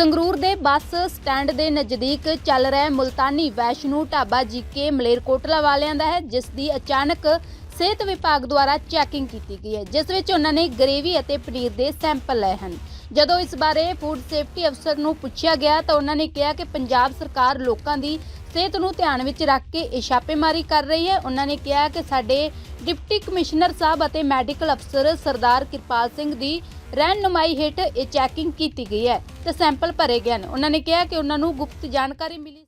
ਸੰਗਰੂਰ ਦੇ bus stand ਦੇ ਨਜ਼ਦੀਕ ਚੱਲ ਰਿਹਾ ਮੁਲਤਾਨੀ ਵੈਸ਼ਨੂ ਢਾਬਾ ਜੀਕੇ ਮਲੇਰਕੋਟਲਾ ਵਾਲਿਆਂ ਦਾ ਹੈ, ਜਿਸ ਦੀ ਅਚਾਨਕ ਸਿਹਤ ਵਿਭਾਗ ਦੁਆਰਾ ਚੈਕਿੰਗ ਕੀਤੀ ਗਈ ਹੈ। ਜਿਸ ਵਿੱਚ ਉਹਨਾਂ ਨੇ ਗਰੇਵੀ ਅਤੇ ਪਨੀਰ ਦੇ ਸੈਂਪਲ ਲਏ ਹਨ। ਜਦੋਂ ਇਸ ਬਾਰੇ ਫੂਡ ਸੇਫਟੀ ਅਫਸਰ ਨੂੰ ਪੁੱਛਿਆ ਗਿਆ, ਤਾਂ ਉਹਨਾਂ ਨੇ ਕਿਹਾ ਕਿ ਪੰਜਾਬ ਸਰਕਾਰ ਲੋਕਾਂ ਦੀ ਸਿਹਤ ਨੂੰ ਧਿਆਨ ਵਿੱਚ ਰੱਖ ਕੇ ਇਹ ਛਾਪੇਮਾਰੀ ਕਰ ਰਹੀ ਹੈ। ਉਹਨਾਂ ਨੇ ਕਿਹਾ ਕਿ ਸਾਡੇ ਡਿਪਟੀ ਕਮਿਸ਼ਨਰ ਸਾਹਿਬ ਅਤੇ ਮੈਡੀਕਲ ਅਫਸਰ ਸਰਦਾਰ ਕਿਰਪਾਲ ਸਿੰਘ ਦੀ ਰਹਿਨੁਮਾਈ ਹੇਠ ਇਹ ਚੈਕਿੰਗ ਕੀਤੀ ਗਈ ਹੈ ਤੇ ਸੈਂਪਲ ਭਰੇ ਗਏ ਹਨ ਉਹਨਾਂ ਨੇ ਕਿਹਾ ਕਿ ਉਹਨਾਂ ਨੂੰ ਗੁਪਤ ਜਾਣਕਾਰੀ ਮਿਲੀ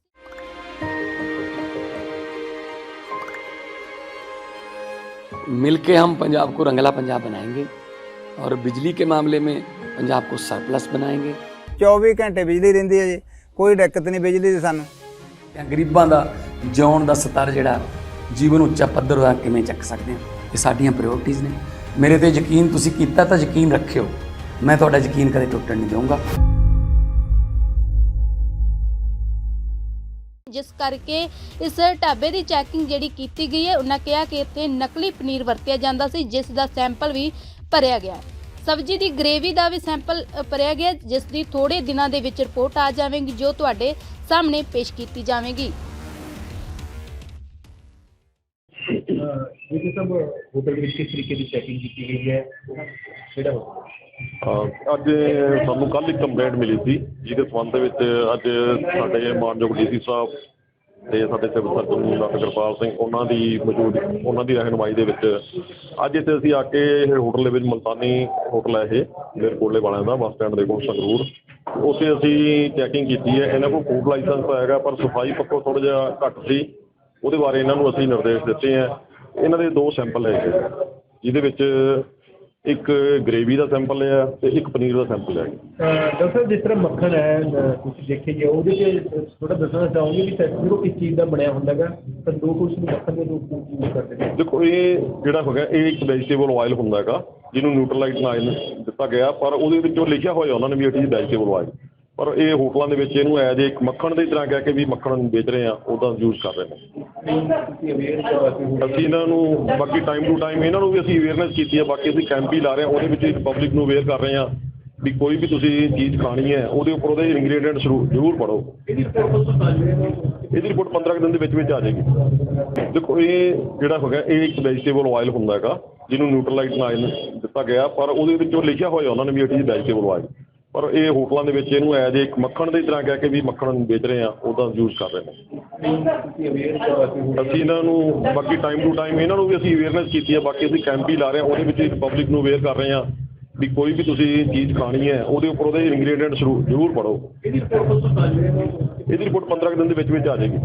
मिल के हम पंजाब को रंगला पंजाब बनाएंगे और बिजली के मामले में पंजाब को सरप्लस बनाएंगे 24 ਘੰਟੇ ਬਿਜਲੀ ਰਹਿੰਦੀ ਹੈ ਜੀ ਕੋਈ ਦਿੱਕਤ ਨਹੀਂ ਬਿਜਲੀ ਦੀ ਸਾਨੂੰ ਜਾਂ ਗਰੀਬਾਂ ਦਾ ਜਿਉਣ ਦਾ ਸਤਰ ਜਿਹੜਾ ਜੀਵਨ ਉੱਚਾ ਪੱਧਰ ਦਾ ਕਿਵੇਂ ਚੱਕ ਸਕਦੇ ਹਾਂ ਇਹ ਸਾਡੀਆਂ ਪ੍ਰਾਇੋਰਟੀਆਂ ਨੇ ਮੇਰੇ ਤੇ ਯਕੀਨ ਤੁਸੀਂ ਕੀਤਾ ਤਾਂ ਯਕੀਨ ਰੱਖਿਓ। ਮੈਂ ਤੁਹਾਡਾ ਯਕੀਨ ਕਦੇ ਟੁੱਟਣ ਨਹੀਂ ਦਊਂਗਾ। ਜਿਸ ਕਰਕੇ ਇਸ ਢਾਬੇ ਦੀ ਚੈਕਿੰਗ ਜਿਹੜੀ ਕੀਤੀ ਗਈ ਹੈ, ਉਹਨਾਂ ਕਿਹਾ ਕਿ ਇੱਥੇ ਨਕਲੀ ਪਨੀਰ ਵਰਤਿਆ ਜਾਂਦਾ ਸੀ, ਜਿਸ ਦਾ ਸੈਂਪਲ ਵੀ ਭਰਿਆ ਗਿਆ ਸਬਜ਼ੀ ਦੀ ਗ੍ਰੇਵੀ ਦਾ ਵੀ ਸੈਂਪਲ ਭਰਿਆ ਗਿਆ ਜਿਸ ਦੀ ਥੋੜੇ ਦਿਨਾਂ ਦੇ ਵਿੱਚ ਰਿਪੋਰਟ ਆ ਜਾਵੇਗੀ, ਜੋ ਤੁਹਾਡੇ ਸਾਹਮਣੇ ਪੇਸ਼ ਕੀਤੀ ਜਾਵੇਗੀ। ਸਭ ਹੋਟਲ ਦੇ ਵਿੱਚ ਕਿਸ ਤਰੀਕੇ ਦੀ ਚੈਕਿੰਗ ਕੀਤੀ ਗਈ ਹੈ? ਕਿਹੜਾ ਹੋਟਲ ਅਹ ਅੱਜ ਸਾਨੂੰ ਕੱਲ੍ਹ ਇੱਕ ਕੰਪਲੇਂਟ ਮਿਲੀ ਸੀ, ਜਿਹਦੇ ਸੰਬੰਧ ਵਿੱਚ ਅੱਜ ਸਾਡੇ ਮਾਨਯੋਗ ਡੀਸੀ ਸਾਹਿਬ ਤੇ ਸਾਡੇ civil surgeon doctor Kirpal Singh, ਉਹਨਾਂ ਦੀ ਮੌਜੂਦ, ਉਹਨਾਂ ਦੀ ਰਹਿਨੁਮਾਈ ਦੇ ਵਿੱਚ ਅੱਜ ਇੱਥੇ ਅਸੀਂ ਆ ਕੇ ਇਹ ਹੋਟਲ ਦੇ ਵਿੱਚ ਮਲਤਾਨੀ ਹੋਟਲ ਹੈ ਇਹ, ਮੇਰੇ ਕੋਲੇ ਵਾਲਿਆਂ ਦਾ, ਬੱਸ ਸਟੈਂਡ ਦੇ ਕੋਲ ਸੰਗਰੂਰ। ਉੱਥੇ ਅਸੀਂ ਚੈਕਿੰਗ ਕੀਤੀ ਹੈ, ਇਹਨਾਂ ਕੋਲ ਫੂਡ ਲਾਇਸੈਂਸ ਤਾਂ ਹੈਗਾ, ਪਰ ਸਫ਼ਾਈ ਪੱਖੋਂ ਥੋੜ੍ਹਾ ਜਿਹਾ ਘੱਟ ਸੀ। ਉਹਦੇ ਬਾਰੇ ਇਹਨਾਂ ਨੂੰ ਅਸੀਂ ਨਿਰਦੇਸ਼ ਦਿੱਤੇ ਹੈ। ਇਹਨਾਂ ਦੇ ਦੋ ਸੈਂਪਲ ਹੈਗੇ ਜਿਹਦੇ ਵਿੱਚ ਇੱਕ ਗ੍ਰੇਵੀ ਦਾ ਸੈਂਪਲ ਹੈ ਤੇ ਇੱਕ ਪਨੀਰ ਦਾ ਸੈਂਪਲ ਹੈ ਡਾਕਟਰ ਸਾਹਿਬ ਜਿਸ ਤਰ੍ਹਾਂ ਮੱਖਣ ਹੈ ਅਹ ਤੁਸੀਂ ਦੇਖੇ ਜੀ ਉਹਦੇ ਤੇ ਥੋੜਾ ਦੱਸਣਾ ਚਾਹੋਗੇ ਕਿ ਸੈਕਟਰ ਕਿਸ ਚੀਜ਼ ਦਾ ਬਣਿਆ ਹੁੰਦਾ ਹੈਗਾ? ਤਾਂ ਦੋ ਕੁਝ ਮੱਖਣ ਦੇ ਰੂਪ ਵਿੱਚ ਯੂਜ਼ ਕਰਦੇ ਨੇ। ਦੇਖੋ ਇਹ ਜਿਹੜਾ ਹੈਗਾ ਇਹ ਇੱਕ ਵੈਜੀਟੇਬਲ ਆਇਲ ਹੁੰਦਾ ਹੈਗਾ ਜਿਹਨੂੰ ਨਿਊਟਰਲਾਈਟ ਨਾਲ ਦਿੱਤਾ ਗਿਆ ਪਰ ਉਹਦੇ ਵਿੱਚ ਉਹ ਲਿਖਿਆ ਹੋਇਆ ਉਹਨਾਂ ਨੇ ਵੀ ਇਹ ਚੀਜ਼ ਵੈਜੀਟੇਬਲ ਆਇਲ ਪਰ ਇਹ ਹੋਟਲਾਂ ਦੇ ਵਿੱਚ ਇਹਨੂੰ ਐਜ ਇੱਕ ਮੱਖਣ ਦੀ ਤਰ੍ਹਾਂ ਕਹਿ ਕੇ ਵੀ ਮੱਖਣ ਵੇਚ ਰਹੇ ਆ ਉਹਦਾ ਯੂਜ਼ ਕਰ ਰਹੇ ਨੇ ਅਸੀਂ ਇਹਨਾਂ ਨੂੰ ਬਾਕੀ ਟਾਈਮ ਟੂ ਟਾਈਮ ਇਹਨਾਂ ਨੂੰ ਵੀ ਅਸੀਂ ਅਵੇਅਰਨੈਸ ਕੀਤੀ ਹੈ ਬਾਕੀ ਅਸੀਂ ਕੈਂਪ ਵੀ ਲਾ ਰਹੇ ਹਾਂ, ਉਹਦੇ ਵਿੱਚ ਪਬਲਿਕ ਨੂੰ ਅਵੇਅਰ ਕਰ ਰਹੇ ਹਾਂ ਵੀ ਕੋਈ ਵੀ ਤੁਸੀਂ ਚੀਜ਼ ਖਾਣੀ ਹੈ, ਉਹਦੇ ਉੱਪਰ ਉਹਦੇ ਇੰਗਰੀਡੀਐਂਟ ਜ਼ਰੂਰ ਪੜੋ ਇਹਦੀ ਰਿਪੋਰਟ ਤੋਂ 15 ਕੁ ਦਿਨ ਦੇ ਵਿੱਚ ਵਿੱਚ ਆ ਜਾਏਗੀ। ਦੇਖੋ, ਇਹ ਜਿਹੜਾ ਹੈਗਾ, ਇਹ ਇੱਕ ਵੈਜੀਟੇਬਲ ਆਇਲ ਹੁੰਦਾ ਹੈਗਾ, ਜਿਹਨੂੰ ਨਿਊਟਰਲਾਈਟ ਨਾਲ ਦਿੱਤਾ ਗਿਆ, ਪਰ ਉਹਦੇ ਵਿੱਚ ਉਹ ਲਿਖਿਆ ਹੋਇਆ ਉਹਨਾਂ ਨੇ ਵੀ ਇਹ ਚੀਜ਼ ਵੈਜੀਟੇਬਲ ਆਇਲ ਪਰ ਇਹ ਹੋਟਲਾਂ ਦੇ ਵਿੱਚ ਇਹਨੂੰ ਐਜ ਇੱਕ ਮੱਖਣ ਦੀ ਤਰ੍ਹਾਂ ਕਹਿ ਕੇ ਵੀ ਮੱਖਣ ਵੇਚ ਰਹੇ ਆ ਉਹਦਾ ਯੂਜ਼ ਕਰ ਰਹੇ ਨੇ। ਅਸੀਂ ਇਹਨਾਂ ਨੂੰ ਬਾਕੀ ਟਾਈਮ ਟੂ ਟਾਈਮ ਇਹਨਾਂ ਨੂੰ ਵੀ ਅਸੀਂ ਅਵੇਅਰਨੈਸ ਕੀਤੀ ਹੈ ਬਾਕੀ ਅਸੀਂ ਕੈਂਪ ਵੀ ਲਾ ਰਹੇ ਹਾਂ ਉਹਦੇ ਵਿੱਚ ਪਬਲਿਕ ਨੂੰ ਅਵੇਅਰ ਕਰ ਰਹੇ ਹਾਂ ਵੀ ਕੋਈ ਵੀ ਤੁਸੀਂ ਚੀਜ਼ ਖਾਣੀ ਹੈ, ਉਹਦੇ ਉੱਪਰ ਉਹਦੇ ਇੰਗਰੀਡੀਐਂਟ ਜ਼ਰੂਰ ਪੜੋ ਇਹਦੀ ਰਿਪੋਰਟ ਤੋਂ 15 ਕੁ ਦਿਨ ਦੇ ਵਿੱਚ ਵਿੱਚ ਆ ਜਾਏਗੀ।